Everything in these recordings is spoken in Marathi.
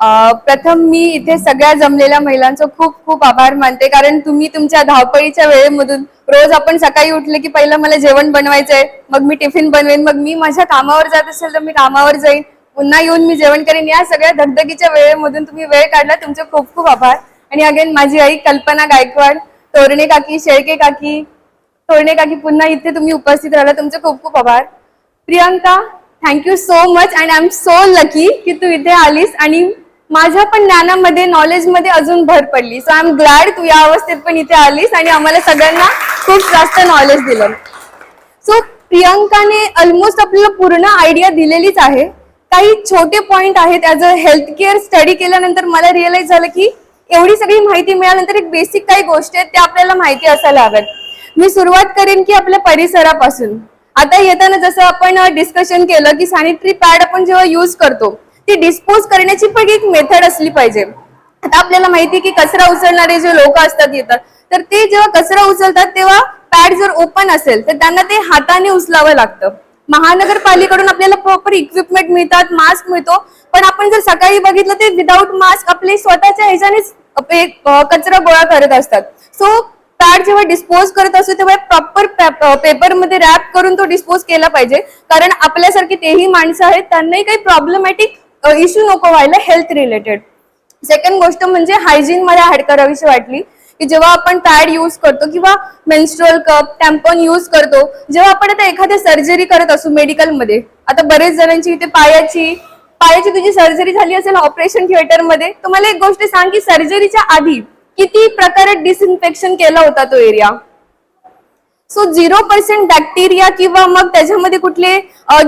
प्रथम मी इथे सगळ्या जमलेल्या महिलांचं खूप खूप आभार मानते. कारण तुम्ही तुमच्या धावपळीच्या वेळेमधून रोज आपण सकाळी उठले की पहिलं मला जेवण बनवायचंय मग मी टिफिन बनवेन मग मी माझ्या कामावर जात असेल तर मी कामावर जाईन. पुन्हा येऊन मी जेवण करेन. या सगळ्या धगधगीच्या वेळेमधून तुम्ही वेळ काढला. तुमचे खूप खूप आभार. आणि अगेन माझी आई कल्पना गायकवाड तोरणे काकी शेळके काकी तोरणे काकी पुन्हा इथे तुम्ही उपस्थित राहिला. तुमचे खूप खूप आभार. Priyanka thank you so much and I am so lucky की तू इथे आलीस आणि माझ्या पण ज्ञानामध्ये नॉलेजमध्ये अजून भर पडली. सो आय एम ग्लॅड तू या अवस्थेत पण इथे आलीस आणि आम्हाला सगळ्यांना खूप जास्त नॉलेज दिलं. सो प्रियंकाने ऑलमोस्ट आपल्याला पूर्ण आयडिया दिलेलीच आहे. काही छोटे पॉइंट आहेत. As a health care study केल्यानंतर मला रिअलाइज झालं की एवढी सगळी माहिती मिळाल्यानंतर एक बेसिक काही गोष्टी आहेत त्या आपल्याला माहिती असायला हव्यात. मी सुरुवात करेन की आपल्या परिसरापासून. आता येताना जसं आपण डिस्कशन केलं की सॅनिटरी पॅड आपण जेव्हा युज करतो ती डिस्पोज करण्याची पण एक मेथड असली पाहिजे. आता आपल्याला माहिती आहे की कचरा उचलणारे जे लोक असतात येतात तर ते जेव्हा कचरा उचलतात तेव्हा पॅड जर ओपन असेल तर त्यांना ते हाताने उचलावं लागतं. महानगरपालिकेकडून आपल्याला प्रॉपर इक्विपमेंट मिळतात मास्क मिळतो पण आपण जर सकाळी बघितलं ते विदाऊट मास्क आपले स्वतःच्या ह्याच्यानेच कचरा गोळा करत असतात. सो पॅड जेव्हा डिस्पोज करत असतो तेव्हा प्रॉपर पेपरमध्ये रॅप करून तो डिस्पोज केला पाहिजे. कारण आपल्यासारखी तेही माणसं आहेत त्यांनाही काही प्रॉब्लेमॅटिक इश्यू नको व्हायला हेल्थ रिलेटेड सेकंड गोष्ट म्हणजे हायजीन मला ऍड करावीशी वाटली की जेव्हा आपण पॅड यूज करतो किंवा मेन्स्ट्रुअल कप टॅम्पॉन यूज करतो जेव्हा आपण आता एखाद्या सर्जरी करत असू मेडिकलमध्ये आता बरेच जणांची इथे पायाची पायाची तुझी सर्जरी झाली असेल ऑपरेशन थिएटरमध्ये तुम्हाला तर मला एक गोष्ट सांग की सर्जरीच्या आधी किती प्रकारे डिसइन्फेक्शन केला होता तो area so zero percent bacteria किंवा मग त्याच्यामध्ये कुठले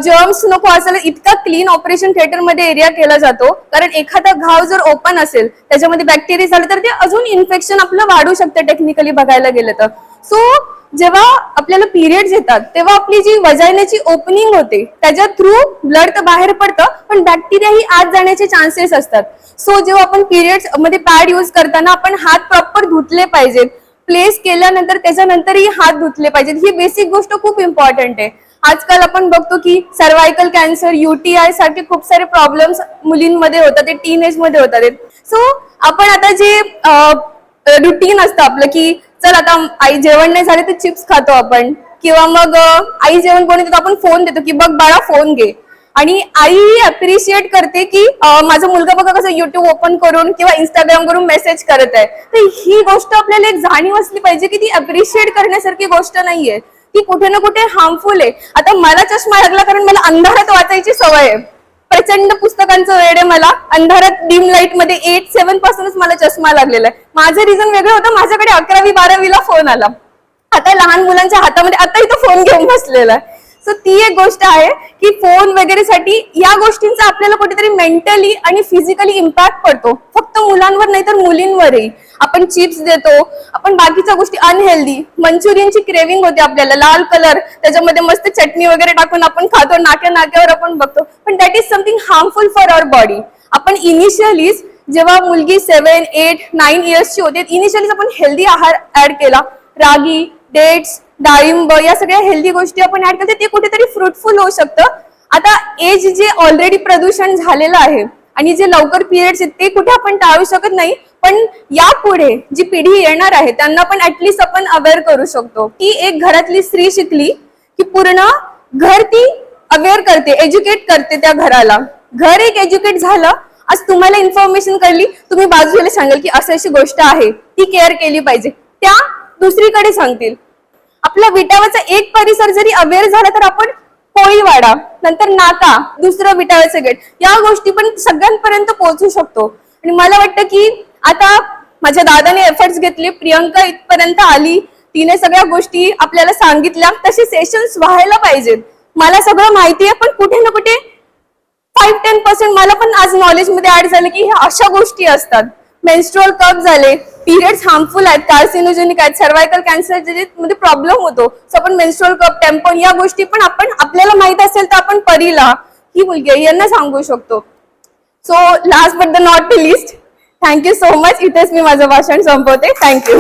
जर्म्स नको असेल इतका क्लीन ऑपरेशन थिएटरमध्ये एरिया केला जातो. कारण एखादा घाव जर ओपन असेल त्याच्यामध्ये बॅक्टेरिया झालं तर ते अजून इन्फेक्शन आपलं वाढू शकतं टेक्निकली बघायला गेलं तर. सो जेव्हा आपल्याला पिरियड्स येतात तेव्हा आपली जी वजायनाची ओपनिंग होते त्याच्या थ्रू ब्लड तर बाहेर पडतं पण बॅक्टेरिया ही आत जाण्याचे चान्सेस असतात. सो जेव्हा आपण पिरियड्समध्ये पॅड युज करताना आपण हात प्रॉपर धुतले पाहिजेत प्लेस केल्यानंतर त्याच्यानंतरही हात धुतले पाहिजेत. ही बेसिक गोष्ट खूप इम्पॉर्टंट आहे. आजकाल आपण बघतो की सर्वायकल कॅन्सर युटीआय सारखे खूप सारे प्रॉब्लेम्स मुलींमध्ये होतात ते टीन एजमध्ये होतात. सो आपण आता जे रुटीन असतं आपलं की चल आता आई जेवण नाही झाले तर चिप्स खातो आपण. किंवा मग आई जेवण कोणी देतो आपण फोन देतो की बघ बाळा फोन घे. आणि आई अप्रिशिएट करते की माझा मुलगा बघा कसं युट्यूब ओपन करून किंवा इंस्टाग्राम करून मेसेज करत आहे. तर ही गोष्ट आपल्याला एक जाणीव असली पाहिजे की ती अप्रिशिएट करण्यासारखी गोष्ट नाहीये. ती कुठे ना कुठे हार्मफुल आहे. आता मला चष्मा लागला कारण मला अंधारात वाचायची सवय आहे. प्रचंड पुस्तकांचं वेळ आहे मला. अंधारात डिम लाइटमध्ये एट सेव्हन पासूनच मला चष्मा लागलेला आहे. माझं रिझन वेगळं होतं. माझ्याकडे अकरावी बारावीला फोन आला. आता लहान मुलांच्या हातामध्ये आता इथं फोन घेऊन बसलेला आहे. सो ती एक गोष्ट आहे की फोन वगैरे साठी या गोष्टींचा आपल्याला कुठेतरी मेंटली आणि फिजिकली इम्पॅक्ट पडतो. फक्त मुलांवर नाही तर मुलींवरही. आपण चिप्स देतो. आपण बाकीच्या गोष्टी अनहेल्दी मंचुरियनची क्रेविंग होते आपल्याला लाल कलर त्याच्यामध्ये मस्त चटणी वगैरे टाकून आपण खातो नाक्या नाक्यावर आपण बघतो. पण that is something harmful for our body आपण इनिशियलीच जेव्हा मुलगी सेव्हन एट नाईन इयर्सची होते इनिशियलीच आपण हेल्दी आहार ऍड केला. रागी डेट्स डाळिंब या सगळ्या हेल्दी गोष्टी आपण ऍड करते ते कुठेतरी फ्रुटफुल होऊ शकतं. आता एज जे ऑलरेडी प्रदूषण झालेलं आहे आणि जे लवकर पिरियड्स आहेत ते कुठे आपण टाळू शकत नाही पण यापुढे जी पिढी येणार आहे त्यांना पण ऍटलिस्ट आपण अवेअर करू शकतो. की एक घरातली स्त्री शिकली की पूर्ण घर ती अवेअर करते एज्युकेट करते त्या घराला. घर एक एज्युकेट झालं आज तुम्हाला इन्फॉर्मेशन कळली तुम्ही बाजूला सांगाल की असं अशी गोष्ट आहे ती केअर केली पाहिजे. त्या दुसरीकडे सांगतील. आपला विटावाचा एक परिसर जरी अवेअर झाला तर आपण कोळीवाडा नंतर नाका दुसरं विटावाचं गेट या गोष्टी पण सगळ्यांपर्यंत पोहोचू शकतो. आणि मला वाटतं की आता माझ्या दादाने एफर्ट्स घेतले प्रियंका इथपर्यंत आली तिने सगळ्या गोष्टी आपल्याला सांगितल्या तसे सेशन्स व्हायला पाहिजेत. मला सगळं माहिती आहे पण कुठे ना कुठे फाईव्ह टेन पर्सेंट मला पण आज नॉलेजमध्ये ऍड झालं की ह्या अशा गोष्टी असतात. मेन्स्ट्रुअल कप झाले पिरियड्स हार्मफुल आहेत. कार्सिनोजेनिक आहेत. सर्वायकल कॅन्सरमध्ये प्रॉब्लेम होतो. सो आपण मेन्स्ट्रुअल कप टेम्पन या गोष्टी पण आपण आपल्याला माहीत असेल तर आपण परीला ही मुलगी आहे, यांना सांगू शकतो. So last but the not least thank you so much इथेच मी माझं भाषण संपवते. थँक्यू